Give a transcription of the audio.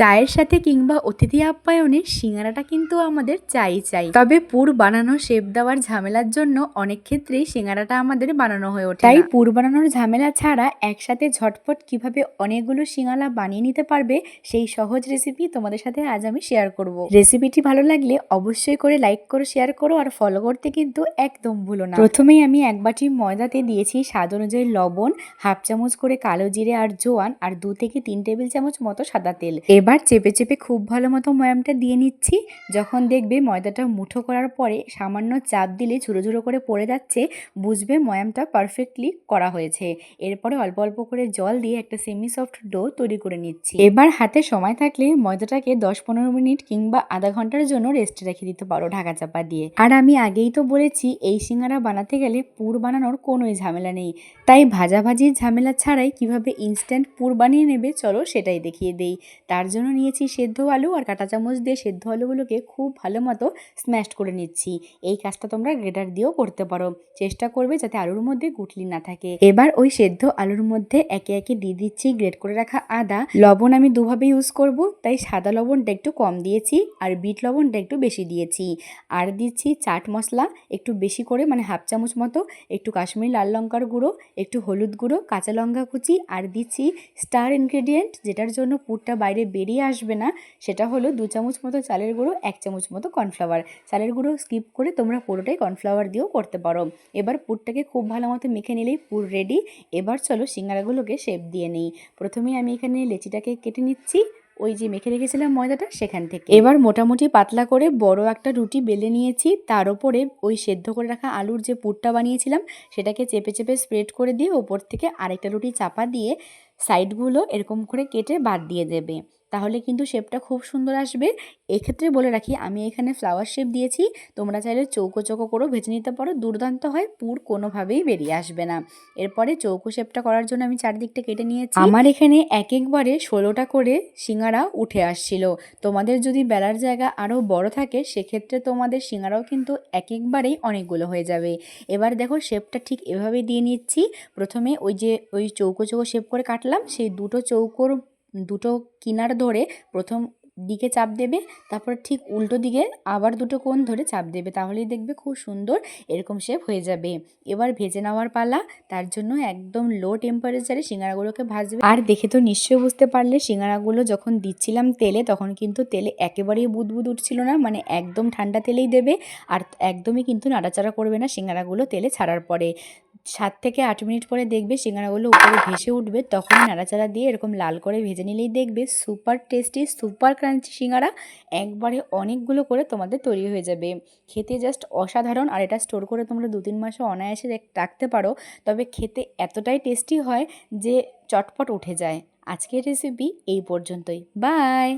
চায়ের সাথে কিংবা অতিথি আপ্যায়নে সিঙ্গারাটা কিন্তু আমাদের চাই চাই। তবে পুর বানানো শেপ দেওয়ার ঝামেলার জন্য অনেক ক্ষেত্রেই সিঙ্গারাটা আমাদের বানানো হয়ে ওঠে তাই পুর বানানোর ঝামেলা ছাড়া একসাথে ঝটপট কীভাবে অনেকগুলো সিঙ্গারা বানিয়ে নিতে পারবে সেই সহজ রেসিপি তোমাদের সাথে আজ আমি শেয়ার করব। রেসিপিটি ভালো লাগলে অবশ্যই করে লাইক করো শেয়ার করো আর ফলো করতে কিন্তু একদম ভুলো না। প্রথমেই আমি এক বাটি ময়দাতে দিয়েছি স্বাদ অনুযায়ী লবণ হাফ চামচ করে কালো জিরে আর জোয়ান আর দু থেকে তিন টেবিল চামচ মতো সাদা তেল। এবার চেপে চেপে খুব ভালো মতো ময়ামটা দিয়ে নিচ্ছি। যখন দেখবে ময়দাটা মুঠো করার পরে সামান্য চাপ দিলে ঝুড়ো ঝুড়ো করে পড়ে যাচ্ছে, বুঝবে ময়ামটা পারফেক্টলি করা হয়েছে। এরপরে অল্প অল্প করে জল দিয়ে একটা সেমি সফট ডো তৈরি করে নিচ্ছি। এবার হাতে সময় থাকলে ময়দাটাকে দশ পনেরো মিনিট কিংবা আধা ঘণ্টার জন্য রেস্টে রেখে দিতে পারো ঢাকা চাপা দিয়ে। আর আমি আগেই তো বলেছি, এই সিঙ্গারা বানাতে গেলে পুর বানানোর কোনোই ঝামেলা নেই। তাই ভাজাভাজির ঝামেলা ছাড়াই কীভাবে ইনস্ট্যান্ট পুর বানিয়ে নেবে চলো সেটাই দেখিয়ে দেই। তার জন্য নিয়েছি সেদ্ধ আলু আর কাঁটা চামচ দিয়ে সেদ্ধ আলুগুলোকে খুব ভালো মতো স্ম্যাশ করে নিচ্ছি। এই কাজটা তোমরা গ্রেটার দিয়েও করতে পারো। চেষ্টা করবে যাতে আলুর মধ্যে গুটলি না থাকে। এবার ওই সেদ্ধ আলুর মধ্যে একে একে দিয়ে দিচ্ছি গ্রেট করে রাখা আদা। লবণ আমি দুভাবে ইউজ করব, তাই সাদা লবণটা একটু কম দিয়েছি আর বিট লবণটা একটু বেশি দিয়েছি। আর দিচ্ছি চাট মশলা, একটু বেশি করে মানে হাফ চামচ মতো, একটু কাশ্মীরি লাল লঙ্কার গুঁড়ো, একটু হলুদ গুঁড়ো, কাঁচা লঙ্কা কুচি আর দিচ্ছি স্টার ইনগ্রেডিয়েন্ট যেটার জন্য পুরটা বাইরে বেরিয়ে আসবে না, সেটা হলো দু চামচ মতো চালের গুঁড়ো, এক চামচ মতো কর্নফ্লাওয়ার। চালের গুঁড়ো স্কিপ করে তোমরা পুরোটাই কর্নফ্লাওয়ার দিয়েও করতে পারো। এবার পুরটাকে খুব ভালো মতো মেখে নিলেই পুর রেডি এবার চলো সিঙ্গারাগুলোকে শেপ দিয়ে নিই। প্রথমেই আমি এখানে লেচিটাকে কেটে নিচ্ছি। ওই যে মেখে রেখেছিলাম ময়দাটা, সেখান থেকে। এবার মোটামুটি পাতলা করে বড় একটা রুটি বেলে নিয়েছি। তার ওপরে ওই সেদ্ধ করে রাখা আলুর যে পুরটা বানিয়েছিলাম, সেটাকে চেপে চেপে স্প্রেড করে দিয়ে ওপর থেকে আরেকটা রুটি চাপা দিয়ে সাইডগুলো এরকম করে কেটে বাদ দিয়ে দেবে। তাহলে কিন্তু শেপটা খুব সুন্দর আসবে। এক্ষেত্রে বলে রাখি, আমি এখানে ফ্লাওয়ার শেপ দিয়েছি, তোমরা চাইলে চৌকো চৌকো করেও ভেজে নিতে পারো, দুর্দান্ত হয়, পুর কোনোভাবেই বেরিয়ে আসবে না। এরপরে চৌকো শেপটা করার জন্য আমি চারদিকটা কেটে নিয়েছি। আমার এখানে এক একবারে ষোলোটা করে সিঙ্গারা উঠে আসছিল। তোমাদের যদি বেলার জায়গা আরও বড় থাকে, সেক্ষেত্রে তোমাদের সিঙ্গারাও কিন্তু এক একবারেই অনেকগুলো হয়ে যাবে। এবার দেখো শেপটা ঠিক এভাবে দিয়ে নিচ্ছি। প্রথমে ওই যে, ওই চৌকো চৌকো শেপ করে কাটলাম, সেই দুটো চৌকোর দুটো কিনার ধরে প্রথম দিকে চাপ দেবে, তারপর ঠিক উল্টো দিকে আবার দুটো কোণ ধরে চাপ দেবে, তাহলেই দেখবে খুব সুন্দর এরকম শেপ হয়ে যাবে। এবার ভেজে নেওয়ার পালা, তার জন্য একদম লো টেম্পারেচারে সিঙ্গারাগুলোকে ভাজবে। আর দেখে তো নিশ্চয়ই বুঝতে পারলে, সিঙ্গারাগুলো যখন দিচ্ছিলাম তেলে, তখন কিন্তু তেলে একেবারেই বুদবুদ উঠছিল না মানে একদম ঠান্ডা তেলেই দেবে, আর একদমই কিন্তু নাড়াচাড়া করবে না সিঙ্গারাগুলো তেলে ছাড়ার পরে। সাত থেকে আট মিনিট পরে দেখবে সিঙ্গারাগুলো উপরে ভেসে উঠবে তখন নাড়াচাড়া দিয়ে এরকম লাল করে ভেজে নিলেই দেখবে super tasty, super crunchy singara একবারে অনেকগুলো করে তোমাদের তৈরি হয়ে যাবে। খেতে জাস্ট অসাধারণ, আর এটা স্টোর করে তোমরা দু তিন মাসে অনায়াসে রাখতে পারো। তবে খেতে এতটাই টেস্টি হয় যে চটপট উঠে যায়। আজকের রেসিপি এই পর্যন্তই। বাই